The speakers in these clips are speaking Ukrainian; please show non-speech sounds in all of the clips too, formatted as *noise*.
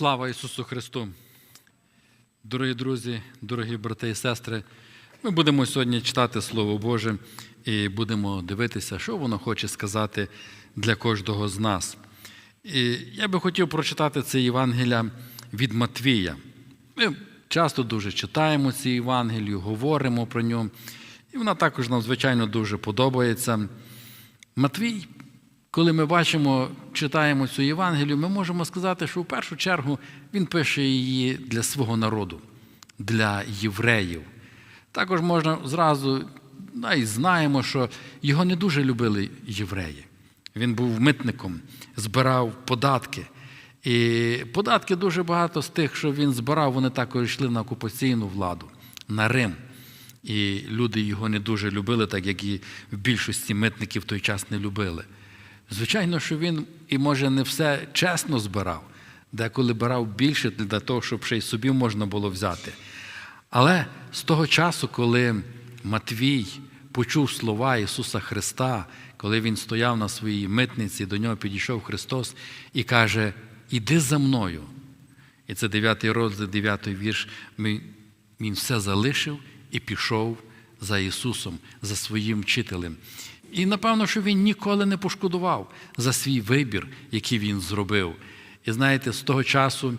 Слава Ісусу Христу! Дорогі друзі, дорогі брати і сестри, ми будемо сьогодні читати Слово Боже і будемо дивитися, що воно хоче сказати для кожного з нас. І я би хотів прочитати це Євангелія від Матвія. Ми часто дуже читаємо ці Євангелію, говоримо про нього, і вона також нам, звичайно, дуже подобається. Матвій, коли ми бачимо, читаємо цю Євангелію, ми можемо сказати, що в першу чергу він пише її для свого народу, для євреїв. Також можна зразу, і знаємо, що його не дуже любили євреї. Він був митником, збирав податки. І податки дуже багато з тих, що він збирав, вони також йшли на окупаційну владу, на Рим. І люди його не дуже любили, так як і в більшості митників в той час не любили. Звичайно, що він і, може, не все чесно збирав, деколи брав більше для того, щоб ще й собі можна було взяти. Але з того часу, коли Матвій почув слова Ісуса Христа, коли Він стояв на своїй митниці, до нього підійшов Христос і каже: Іди за мною. І це 9 розділ, 9 вірш. Він все залишив і пішов за Ісусом, за своїм вчителем. І напевно, що він ніколи не пошкодував за свій вибір, який він зробив. І знаєте, з того часу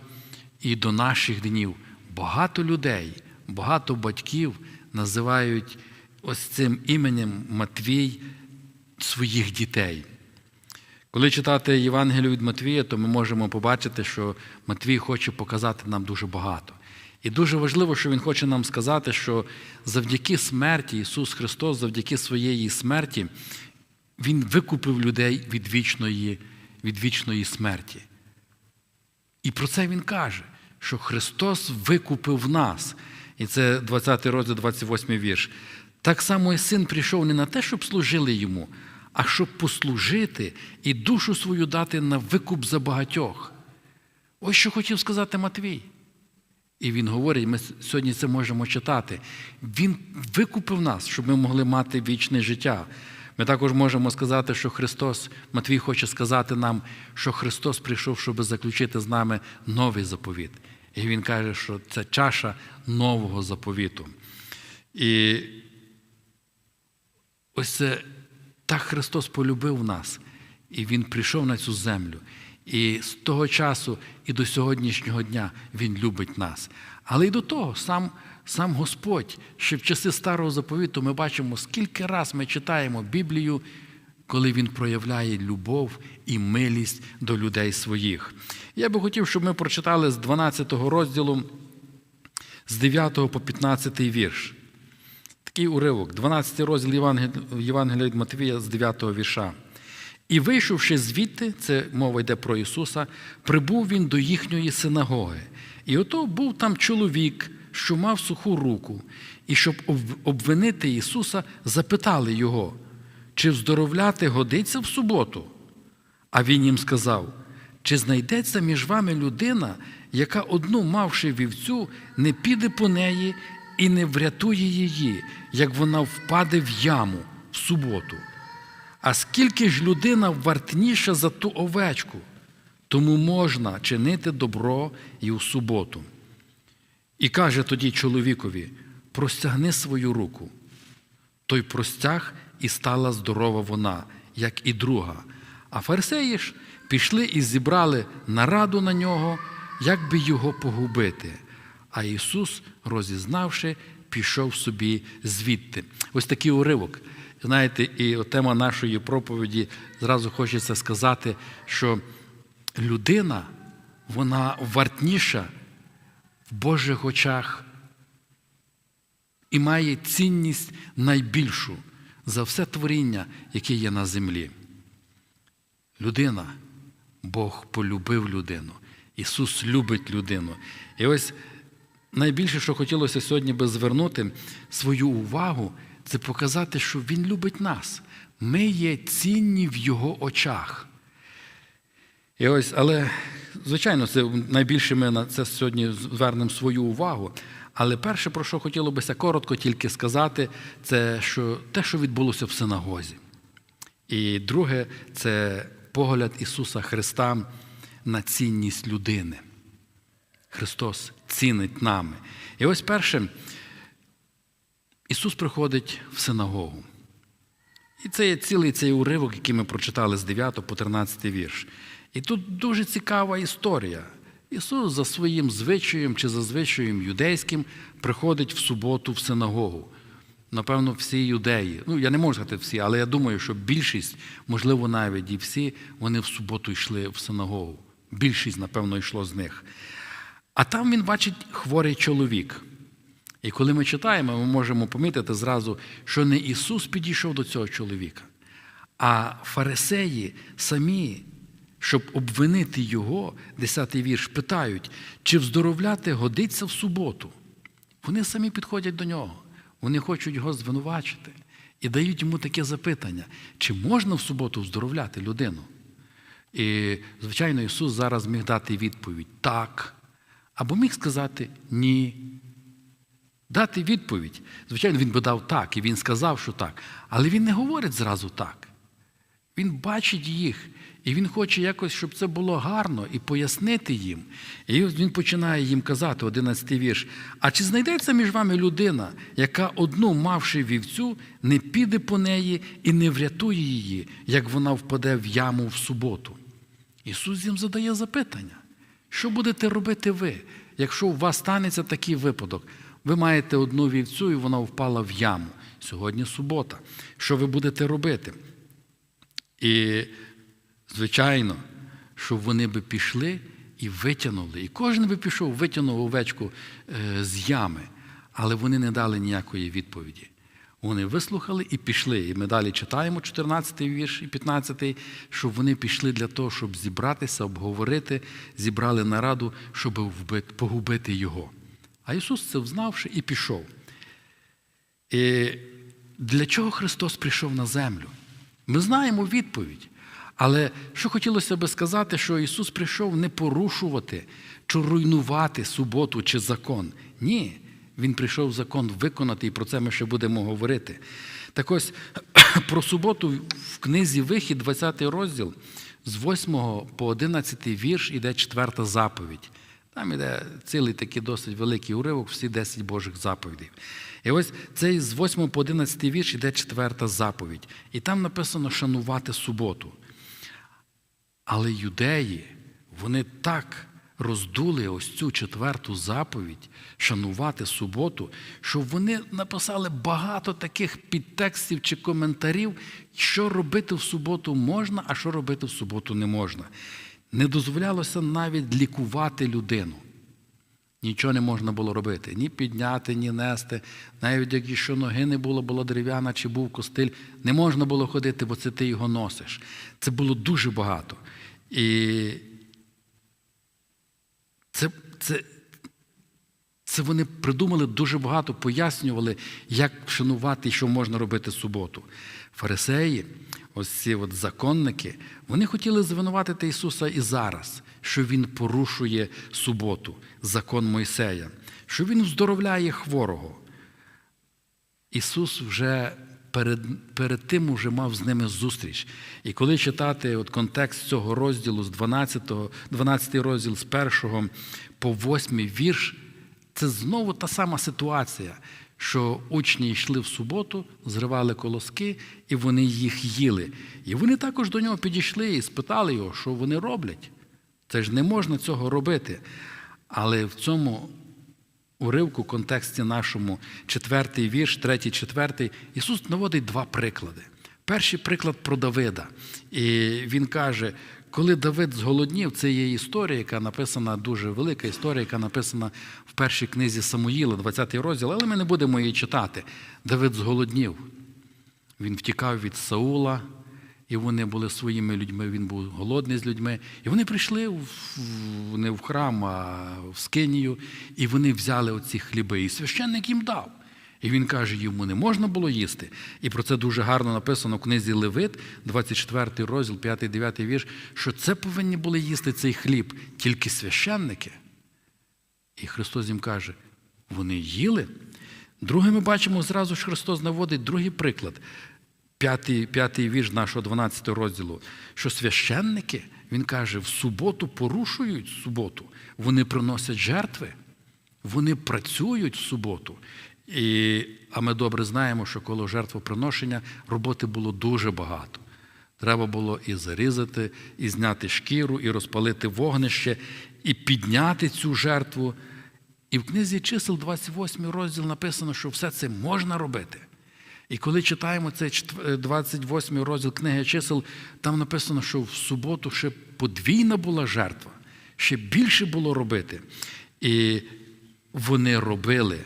і до наших днів багато людей, багато батьків називають ось цим іменем Матвій своїх дітей. Коли читати Євангелію від Матвія, то ми можемо побачити, що Матвій хоче показати нам дуже багато. І дуже важливо, що Він хоче нам сказати, що завдяки смерті Ісус Христос, завдяки своєї смерті, Він викупив людей від вічної, від вічної смерті. І про це Він каже, що Христос викупив нас. І це 20 розділ, 28 вірш. Так само і син прийшов не на те, щоб служили йому, а щоб послужити і душу свою дати на викуп за багатьох. Ось що хотів сказати Матвій. І він говорить, ми сьогодні це можемо читати. Він викупив нас, щоб ми могли мати вічне життя. Ми також можемо сказати, що Христос, Матвій хоче сказати нам, що Христос прийшов, щоб заключити з нами новий заповіт. І Він каже, що це чаша нового заповіту. І ось це так Христос полюбив нас, і Він прийшов на цю землю. І з того часу і до сьогоднішнього дня Він любить нас. Але й до того, сам сам Господь, ще в часи старого заповіту, ми бачимо, скільки раз ми читаємо Біблію, коли Він проявляє любов і милість до людей своїх. Я би хотів, щоб ми прочитали з 12 розділу, з 9 по 15 вірш. Такий уривок, 12 розділ Євангелія від Матвія з 9 вірша. І, вийшовши звідти, це мова йде про Ісуса, прибув він до їхньої синагоги. І ото був там чоловік, що мав суху руку, і щоб обвинити Ісуса, запитали його, чи вздоровляти годиться в суботу? А він їм сказав: чи знайдеться між вами людина, яка одну, мавши вівцю, не піде по неї і не врятує її, як вона впаде в яму в суботу? А скільки ж людина вартніша за ту овечку, тому можна чинити добро і у суботу. І каже тоді чоловікові: простягни свою руку. Той простяг і стала здорова вона, як і друга. А фарисеї ж пішли і зібрали нараду на нього, як би його погубити. А Ісус, розізнавши, пішов собі звідти. Ось такий уривок. Знаєте, і тема нашої проповіді зразу хочеться сказати, що людина, вона вартніша в Божих очах і має цінність найбільшу за все творіння, яке є на землі. Людина, Бог полюбив людину. Ісус любить людину. І ось найбільше, що хотілося сьогодні би звернути свою увагу це показати, що Він любить нас. Ми є цінні в Його очах. І ось, Але, звичайно, це найбільше ми на це сьогодні звернемо свою увагу. Але перше, про що хотілося коротко тільки сказати, це що те, що відбулося в синагозі. І друге, це погляд Ісуса Христа на цінність людини. Христос цінить нами. І ось перше, Ісус приходить в синагогу. І це є цілий цей уривок, який ми прочитали з 9 по 13 вірш. І тут дуже цікава історія. Ісус за своїм звичаєм чи за звичаєм юдейським приходить в суботу в синагогу. Напевно, всі юдеї. Ну, я не можу сказати всі, але я думаю, що більшість, можливо, навіть і всі, вони в суботу йшли в синагогу. Більшість, напевно, йшло з них. А там він бачить хворий чоловік. І коли ми читаємо, ми можемо помітити зразу, що не Ісус підійшов до цього чоловіка, а фарисеї самі, щоб обвинити його, 10-й вірш, питають, чи вздоровляти годиться в суботу. Вони самі підходять до нього, вони хочуть його звинувачити і дають йому таке запитання: чи можна в суботу вздоровляти людину? І, звичайно, Ісус зараз міг дати відповідь так, або міг сказати ні. Дати відповідь. Звичайно, він би дав так, і він сказав, що так. Але він не говорить зразу так. Він бачить їх, і він хоче якось, щоб це було гарно і пояснити їм. І він починає їм казати, 11 вірш. А чи знайдеться між вами людина, яка одну, мавши вівцю, не піде по неї і не врятує її, як вона впаде в яму в суботу? Ісус їм задає запитання. Що будете робити ви, якщо у вас станеться такий випадок? Ви маєте одну вівцю, і вона впала в яму. Сьогодні субота. Що ви будете робити? І, звичайно, щоб вони би пішли і витягнули. І кожен би пішов, витягнув овечку е, з ями, але вони не дали ніякої відповіді. Вони вислухали і пішли. І ми далі читаємо 14 вірш і 15, щоб вони пішли для того, щоб зібратися, обговорити, зібрали нараду, щоб погубити його. А Ісус це взнавши і пішов. І для чого Христос прийшов на землю? Ми знаємо відповідь. Але що хотілося би сказати, що Ісус прийшов не порушувати чи руйнувати суботу чи закон. Ні, Він прийшов закон виконати, і про це ми ще будемо говорити. Так ось *clears throat* про суботу в книзі Вихід, 20 розділ, з 8 по 11 вірш іде четверта заповідь. Там іде цілий такий досить великий уривок, всі 10 Божих заповідей. І ось цей з 8 по 11 вірш іде четверта заповідь. І там написано шанувати суботу. Але юдеї, вони так роздули ось цю четверту заповідь шанувати суботу, що вони написали багато таких підтекстів чи коментарів, що робити в суботу можна, а що робити в суботу не можна. Не дозволялося навіть лікувати людину. Нічого не можна було робити, ні підняти, ні нести. Навіть якщо ноги не було, була дерев'яна чи був костиль, не можна було ходити, бо це ти його носиш. Це було дуже багато. І це, це, це вони придумали дуже багато, пояснювали, як вшанувати що можна робити в суботу. Фарисеї, ось ці от законники, вони хотіли звинуватити Ісуса і зараз, що Він порушує суботу, закон Мойсея, що Він вздоровляє хворого. Ісус вже перед перед тим вже мав з ними зустріч. І коли читати от контекст цього розділу з 12, 12 розділ з 1 по 8 вірш, це знову та сама ситуація, що учні йшли в суботу, зривали колоски, і вони їх їли. І вони також до нього підійшли і спитали його, що вони роблять. Це ж не можна цього робити. Але в цьому уривку, контексті нашому, четвертий вірш, третій, четвертий, Ісус наводить два приклади. Перший приклад про Давида. І він каже, коли Давид зголоднів, це є історія, яка написана, дуже велика історія, яка написана в першій книзі Самуїла, 20 розділ, але ми не будемо її читати. Давид зголоднів. Він втікав від Саула, і вони були своїми людьми, він був голодний з людьми. І вони прийшли в, не в храм, а в Скинію, і вони взяли оці хліби. І священник їм дав. І він каже, йому не можна було їсти. І про це дуже гарно написано в книзі Левит, 24 розділ, 5-9 вірш, що це повинні були їсти цей хліб тільки священники. І Христос їм каже, вони їли. Друге, ми бачимо зразу ж Христос наводить другий приклад. П'ятий, п'ятий вірш нашого 12 розділу, що священники Він каже: в суботу порушують суботу, вони приносять жертви, вони працюють в суботу. І, а ми добре знаємо, що коло жертвоприношення роботи було дуже багато. Треба було і зарізати, і зняти шкіру, і розпалити вогнище, і підняти цю жертву. І в книзі чисел, 28 розділ, написано, що все це можна робити. І коли читаємо цей 28 розділ книги чисел, там написано, що в суботу ще подвійна була жертва, ще більше було робити. І вони робили,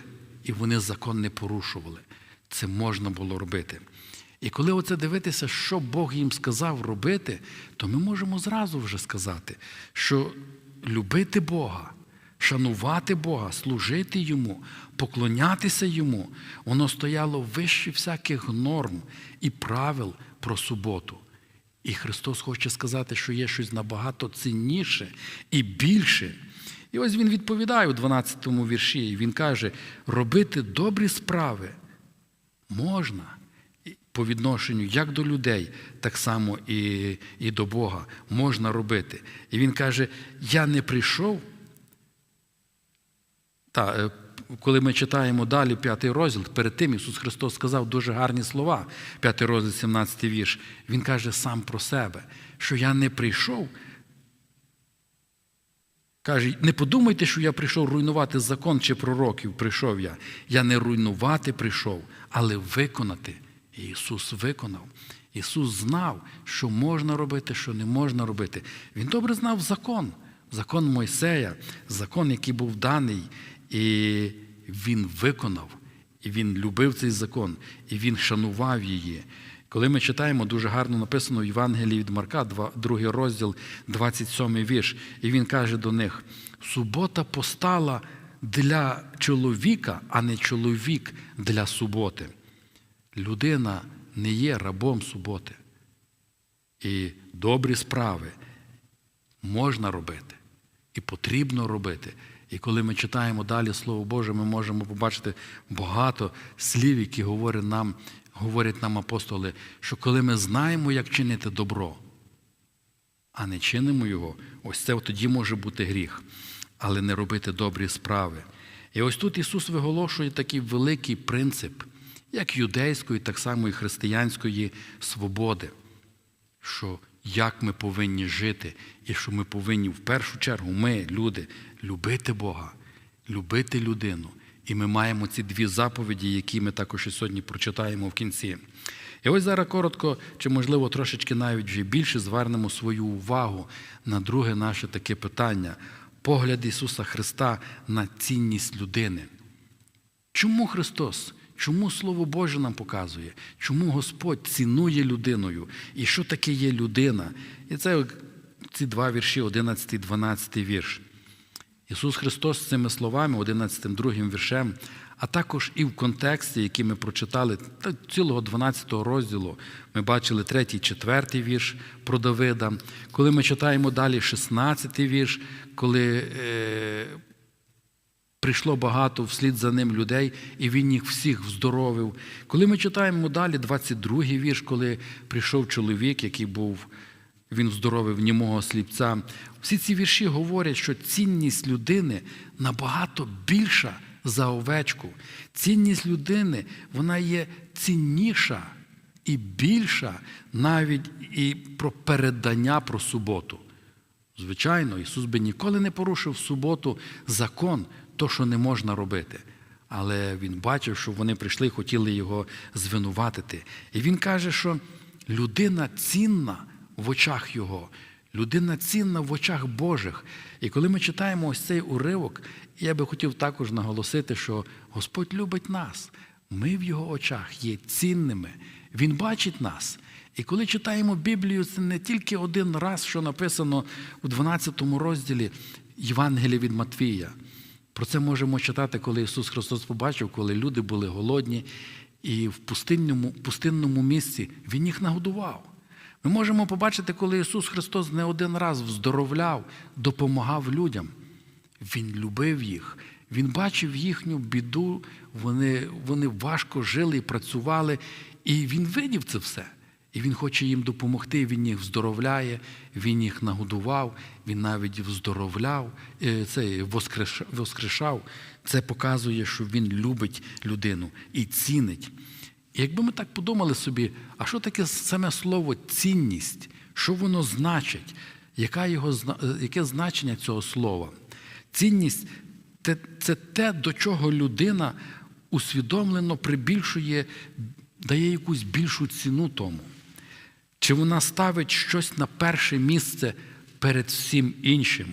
і вони закон не порушували. Це можна було робити. І коли оце дивитися, що Бог їм сказав робити, то ми можемо зразу вже сказати, що любити Бога, шанувати Бога, служити Йому, поклонятися Йому, воно стояло вище всяких норм і правил про суботу. І Христос хоче сказати, що є щось набагато цінніше і більше. І ось Він відповідає у 12 му вірші, і Він каже: робити добрі справи можна по відношенню як до людей, так само і, і до Бога можна робити. І він каже: Я не прийшов. Та, коли ми читаємо далі п'ятий розділ, перед тим Ісус Христос сказав дуже гарні слова, п'ятий розділ, 17 вірш. Він каже сам про себе, що я не прийшов. Каже, не подумайте, що я прийшов руйнувати закон чи пророків. Прийшов я. Я не руйнувати прийшов, але виконати. І Ісус виконав. Ісус знав, що можна робити, що не можна робити. Він добре знав закон, закон Мойсея, закон, який був даний, і Він виконав, і Він любив цей закон, і Він шанував її. Коли ми читаємо, дуже гарно написано в Євангелії від Марка, другий розділ, 27 вірш, і він каже до них: субота постала для чоловіка, а не чоловік для суботи. Людина не є рабом суботи. І добрі справи можна робити, і потрібно робити. І коли ми читаємо далі Слово Боже, ми можемо побачити багато слів, які говорять нам, говорять нам апостоли, що коли ми знаємо, як чинити добро, а не чинимо його, ось це тоді може бути гріх, але не робити добрі справи. І ось тут Ісус виголошує такий великий принцип як юдейської, так само і християнської свободи, що як ми повинні жити, і що ми повинні в першу чергу, ми, люди, любити Бога, любити людину. І ми маємо ці дві заповіді, які ми також і сьогодні прочитаємо в кінці. І ось зараз коротко, чи, можливо, трошечки навіть вже більше звернемо свою увагу на друге наше таке питання погляд Ісуса Христа на цінність людини. Чому Христос Чому Слово Боже нам показує? Чому Господь цінує людиною? І що таке є людина? І це ці два вірші, 11 і 12 вірш. Ісус Христос цими словами, 11 другим віршем, а також і в контексті, який ми прочитали, цілого 12 розділу, ми бачили 3, 4 вірш про Давида. Коли ми читаємо далі 16 вірш, коли е, прийшло багато вслід за ним людей, і він їх всіх вздоровив. Коли ми читаємо далі, 22-й вірш, коли прийшов чоловік, який був, він вздоровив німого сліпця. Всі ці вірші говорять, що цінність людини набагато більша за овечку. Цінність людини вона є цінніша і більша навіть і про передання про суботу. Звичайно, Ісус би ніколи не порушив в суботу закон, то, що не можна робити. Але він бачив, що вони прийшли і хотіли його звинуватити. І він каже, що людина цінна в очах Його, людина цінна в очах Божих. І коли ми читаємо ось цей уривок, я би хотів також наголосити, що Господь любить нас. Ми в Його очах є цінними. Він бачить нас. І коли читаємо Біблію, це не тільки один раз, що написано у 12 розділі Євангелія від Матвія. Про це можемо читати, коли Ісус Христос побачив, коли люди були голодні, і в пустинному, пустинному місці Він їх нагодував. Ми можемо побачити, коли Ісус Христос не один раз вздоровляв, допомагав людям. Він любив їх, Він бачив їхню біду, вони вони важко жили і працювали, і Він видів це все. І Він хоче їм допомогти, Він їх вздоровляє, Він їх нагодував, Він навіть вздоровляв, е, це воскрешав. Це показує, що Він любить людину і цінить. І якби ми так подумали собі, а що таке саме слово цінність? Що воно значить? Яка його, е, яке значення цього слова? Цінність це, це те, до чого людина усвідомлено прибільшує, дає якусь більшу ціну тому. Чи вона ставить щось на перше місце перед всім іншим?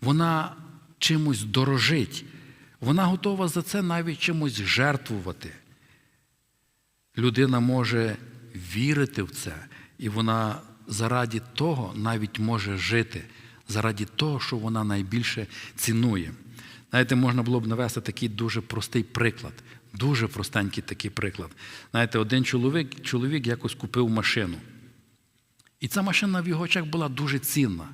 Вона чимось дорожить, вона готова за це навіть чимось жертвувати. Людина може вірити в це, і вона заради того навіть може жити, заради того, що вона найбільше цінує. Знаєте, можна було б навести такий дуже простий приклад, дуже простенький такий приклад. Знаєте, один чоловік, чоловік якось купив машину. І ця машина в його очах була дуже цінна.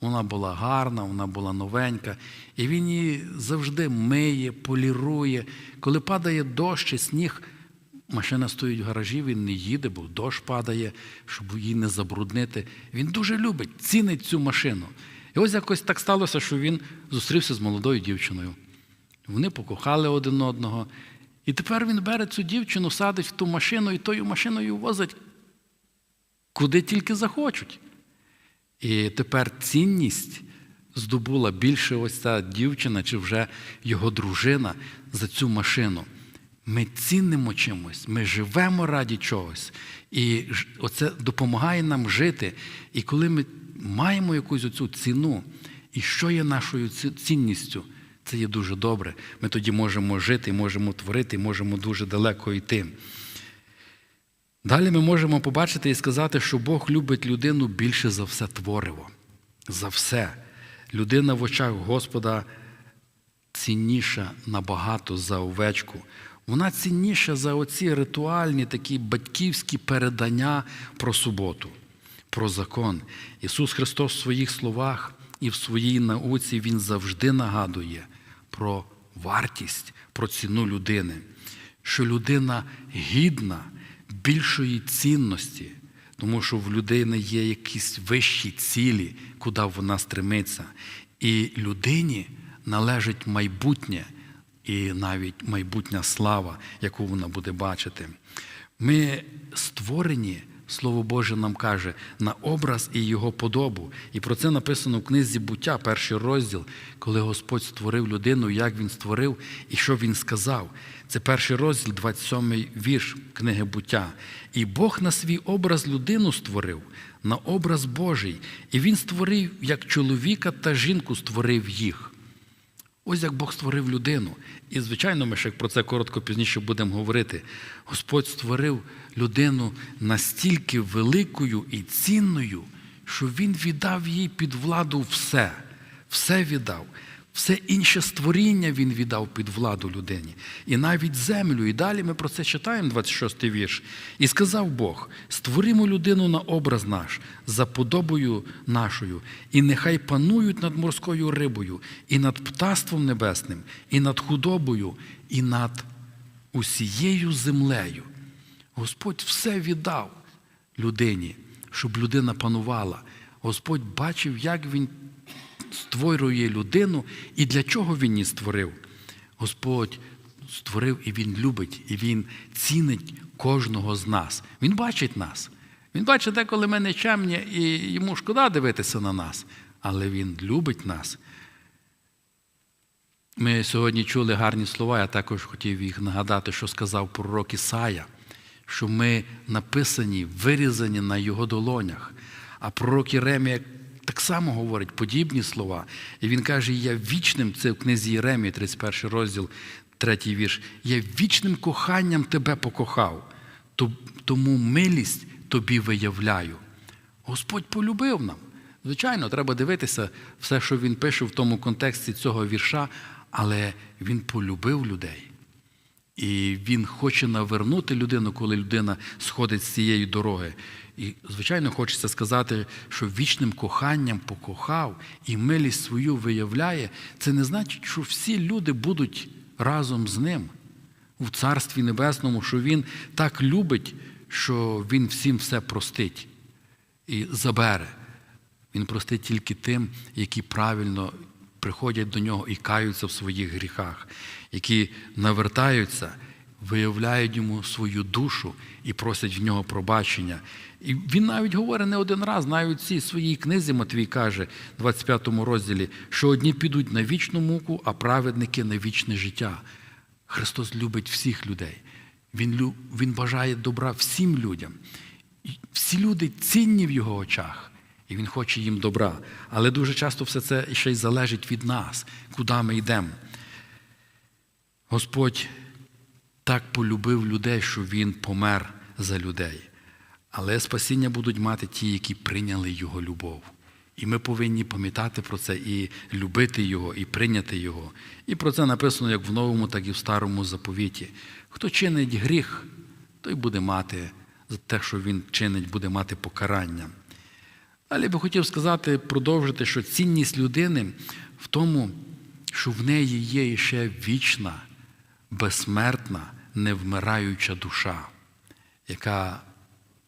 Вона була гарна, вона була новенька, і він її завжди миє, полірує. Коли падає дощ і сніг, машина стоїть в гаражі, він не їде, бо дощ падає, щоб її не забруднити. Він дуже любить, цінить цю машину. І ось якось так сталося, що він зустрівся з молодою дівчиною. Вони покохали один одного. І тепер він бере цю дівчину, садить в ту машину і тою машиною возить куди тільки захочуть. І тепер цінність здобула більше ось ця дівчина чи вже його дружина за цю машину. Ми ціннимо чимось, ми живемо раді чогось. І оце допомагає нам жити. І коли ми маємо якусь оцю ціну, і що є нашою цінністю, це є дуже добре. Ми тоді можемо жити, можемо творити, можемо дуже далеко йти. Далі ми можемо побачити і сказати, що Бог любить людину більше за все твориво. За все. Людина в очах Господа цінніша набагато за овечку. Вона цінніша за оці ритуальні такі батьківські передання про суботу, про закон. Ісус Христос в своїх словах і в своїй науці Він завжди нагадує про вартість, про ціну людини, що людина гідна більшої цінності, тому що в людини є якісь вищі цілі, куди вона стремиться. І людині належить майбутнє і навіть майбутня слава, яку вона буде бачити. Ми створені, Слово Боже нам каже, на образ і його подобу. І про це написано в книзі буття, перший розділ, коли Господь створив людину, як він створив і що він сказав. Це перший розділ, 27 вірш книги буття. І Бог на свій образ людину створив, на образ Божий, і він створив як чоловіка та жінку створив їх. Ось як Бог створив людину. І, звичайно, ми ще про це коротко пізніше будемо говорити. Господь створив людину настільки великою і цінною, що Він віддав їй під владу все. Все віддав. Все інше створіння він віддав під владу людині. І навіть землю. І далі ми про це читаємо, 26 вірш. І сказав Бог: створимо людину на образ наш, за подобою нашою, і нехай панують над морською рибою, і над птаством небесним, і над худобою, і над усією землею. Господь все віддав людині, щоб людина панувала. Господь бачив, як він створює людину і для чого він її створив. Господь створив і Він любить, і Він цінить кожного з нас. Він бачить нас. Він бачить, деколи ми нечемні, і йому шкода дивитися на нас, але Він любить нас. Ми сьогодні чули гарні слова, я також хотів їх нагадати, що сказав пророк Ісая, що ми написані, вирізані на його долонях. А пророк Єремія так само говорить подібні слова. І він каже: Я вічним, це в книзі Єремії, 31 розділ, 3 вірш, я вічним коханням тебе покохав, тому милість тобі виявляю. Господь полюбив нам. Звичайно, треба дивитися все, що він пише в тому контексті цього вірша, але він полюбив людей. І він хоче навернути людину, коли людина сходить з цієї дороги. І, звичайно, хочеться сказати, що вічним коханням покохав і милість свою виявляє. Це не значить, що всі люди будуть разом з ним в Царстві Небесному, що він так любить, що Він всім все простить і забере. Він простить тільки тим, які правильно приходять до нього і каються в своїх гріхах, які навертаються, виявляють йому свою душу і просять в нього пробачення. І він навіть говорить не один раз, навіть в цій своїй книзі Матвій каже, 25 розділі, що одні підуть на вічну муку, а праведники на вічне життя. Христос любить всіх людей. Він, він бажає добра всім людям. Всі люди цінні в його очах, і він хоче їм добра. Але дуже часто все це ще й залежить від нас, куди ми йдемо. Господь так полюбив людей, що Він помер за людей. Але спасіння будуть мати ті, які прийняли Його любов. І ми повинні пам'ятати про це і любити Його, і прийняти Його. І про це написано як в новому, так і в старому заповіті. Хто чинить гріх, той буде мати за те, що він чинить, буде мати покарання. Далі би хотів сказати, продовжити, що цінність людини в тому, що в неї є ще вічна, безсмертна, невмираюча душа, яка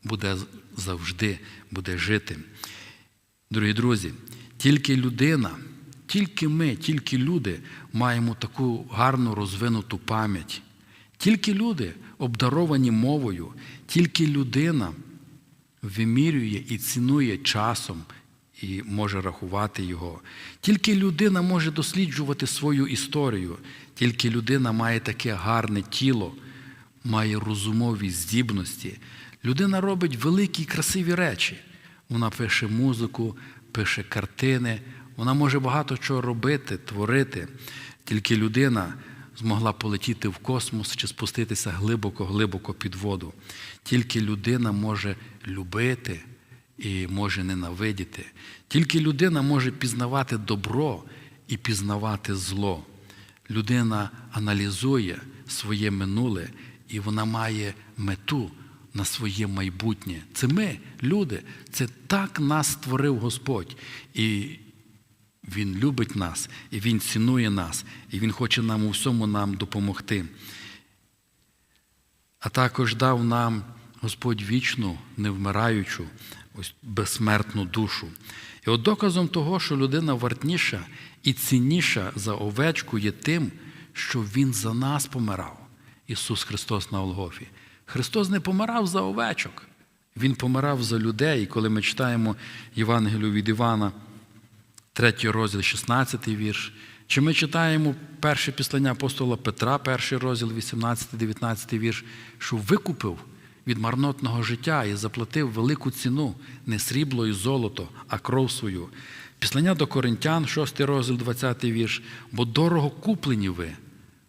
буде завжди буде жити. Дорогі друзі, тільки людина, тільки ми, тільки люди маємо таку гарну розвинуту пам'ять. Тільки люди, обдаровані мовою, тільки людина вимірює і цінує часом і може рахувати його. Тільки людина може досліджувати свою історію, тільки людина має таке гарне тіло, має розумові здібності. Людина робить великі і красиві речі. Вона пише музику, пише картини, вона може багато чого робити, творити. Тільки людина змогла полетіти в космос чи спуститися глибоко-глибоко під воду. Тільки людина може любити і може ненавидіти. Тільки людина може пізнавати добро і пізнавати зло. Людина аналізує своє минуле і вона має мету на своє майбутнє. Це ми, люди, це так нас створив Господь. І він любить нас, і Він цінує нас, і Він хоче нам у всьому нам допомогти. А також дав нам Господь вічну, невмираючу, ось безсмертну душу. І от доказом того, що людина вартніша і цінніша за овечку є тим, що Він за нас помирав, Ісус Христос на Олгофі. Христос не помирав за овечок, Він помирав за людей. І коли ми читаємо Євангелію від Івана, 3 розділ, 16 вірш. Чи ми читаємо перше післання апостола Петра, перший розділ, 18-19 вірш, що викупив від марнотного життя і заплатив велику ціну, не срібло і золото, а кров свою. Післання до Коринтян, 6 розділ, 20 вірш, бо дорого куплені ви,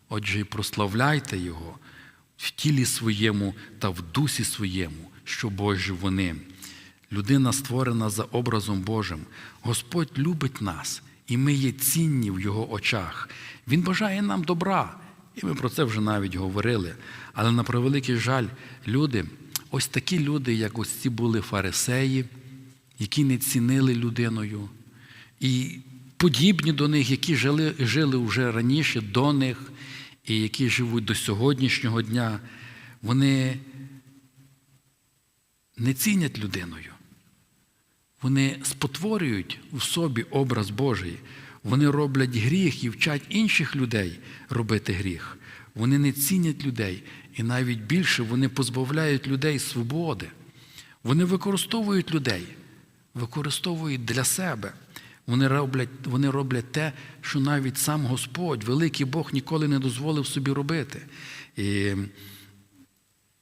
отже, і прославляйте Його в тілі своєму та в дусі своєму, що Божі вони. Людина створена за образом Божим. Господь любить нас, і ми є цінні в Його очах. Він бажає нам добра. І ми про це вже навіть говорили. Але на превеликий жаль, люди, ось такі люди, як ось ці були фарисеї, які не цінили людиною, і подібні до них, які жили, жили вже раніше до них, і які живуть до сьогоднішнього дня, вони не цінять людиною. Вони спотворюють у собі образ Божий. Вони роблять гріх і вчать інших людей робити гріх. Вони не цінять людей, і навіть більше вони позбавляють людей свободи. Вони використовують людей, використовують для себе. Вони роблять, вони роблять те, що навіть сам Господь, великий Бог, ніколи не дозволив собі робити. І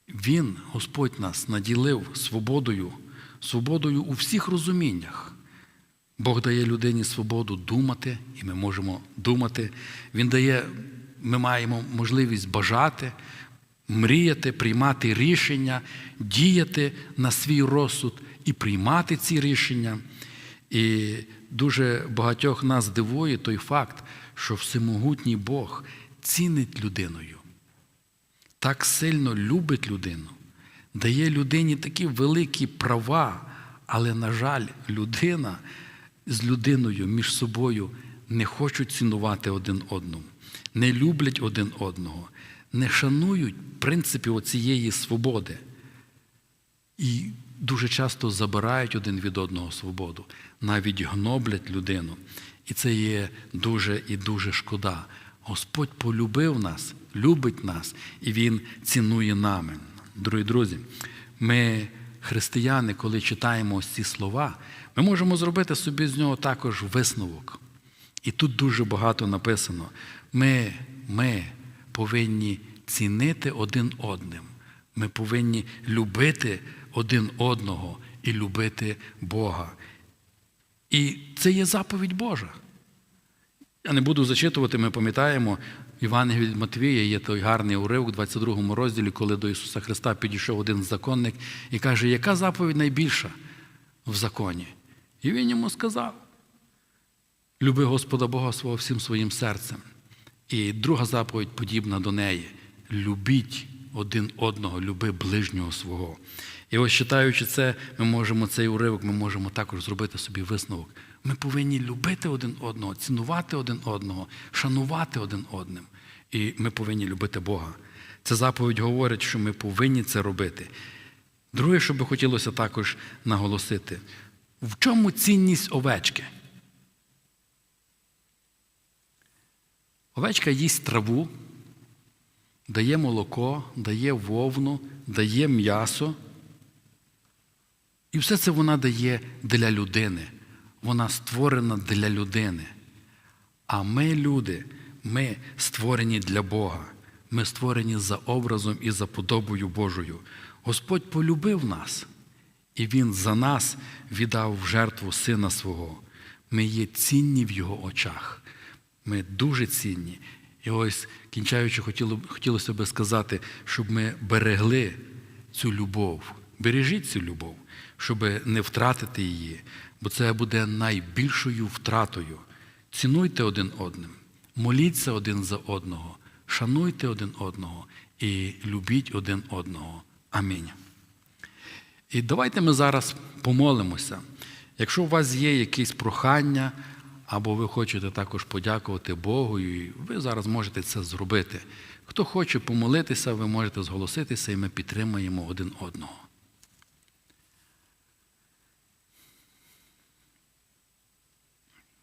Він, Господь нас, наділив свободою, свободою у всіх розуміннях. Бог дає людині свободу думати, і ми можемо думати. Він дає, ми маємо можливість бажати, мріяти, приймати рішення, діяти на свій розсуд і приймати ці рішення. І дуже багатьох нас дивує той факт, що всемогутній Бог цінить людиною, так сильно любить людину, дає людині такі великі права, але, на жаль, людина з людиною між собою не хочуть цінувати один одного, не люблять один одного, не шанують принципів оцієї свободи. і дуже часто забирають один від одного свободу, навіть гноблять людину. І це є дуже і дуже шкода. Господь полюбив нас, любить нас, і Він цінує нами. Дорогі друзі, ми, християни, коли читаємо ці слова, ми можемо зробити собі з нього також висновок. І тут дуже багато написано. Ми, ми повинні цінити один одним. Ми повинні любити один одного і любити Бога. І це є заповідь Божа. Я не буду зачитувати, ми пам'ятаємо, Іван від Матвія є той гарний уривок у 22 розділі, коли до Ісуса Христа підійшов один законник і каже, яка заповідь найбільша в законі? І він йому сказав: люби Господа Бога свого всім своїм серцем. І друга заповідь подібна до неї: любіть один одного, люби ближнього свого. І ось читаючи це, ми можемо цей уривок, ми можемо також зробити собі висновок. Ми повинні любити один одного, цінувати один одного, шанувати один одним. І ми повинні любити Бога. Ця заповідь говорить, що ми повинні це робити. Друге, що би хотілося також наголосити, в чому цінність овечки? Овечка їсть траву, дає молоко, дає вовну, дає м'ясо. І все це вона дає для людини. Вона створена для людини. А ми, люди, ми створені для Бога. Ми створені за образом і за подобою Божою. Господь полюбив нас, і Він за нас віддав в жертву Сина свого. Ми є цінні в Його очах. Ми дуже цінні. І ось, кінчаючи, хотіло, хотілося би сказати, щоб ми берегли цю любов. Бережіть цю любов, щоб не втратити її, бо це буде найбільшою втратою. Цінуйте один одним, моліться один за одного, шануйте один одного і любіть один одного. Амінь. І давайте ми зараз помолимося. Якщо у вас є якісь прохання, або ви хочете також подякувати Богу, і ви зараз можете це зробити. Хто хоче помолитися, ви можете зголоситися, і ми підтримаємо один одного.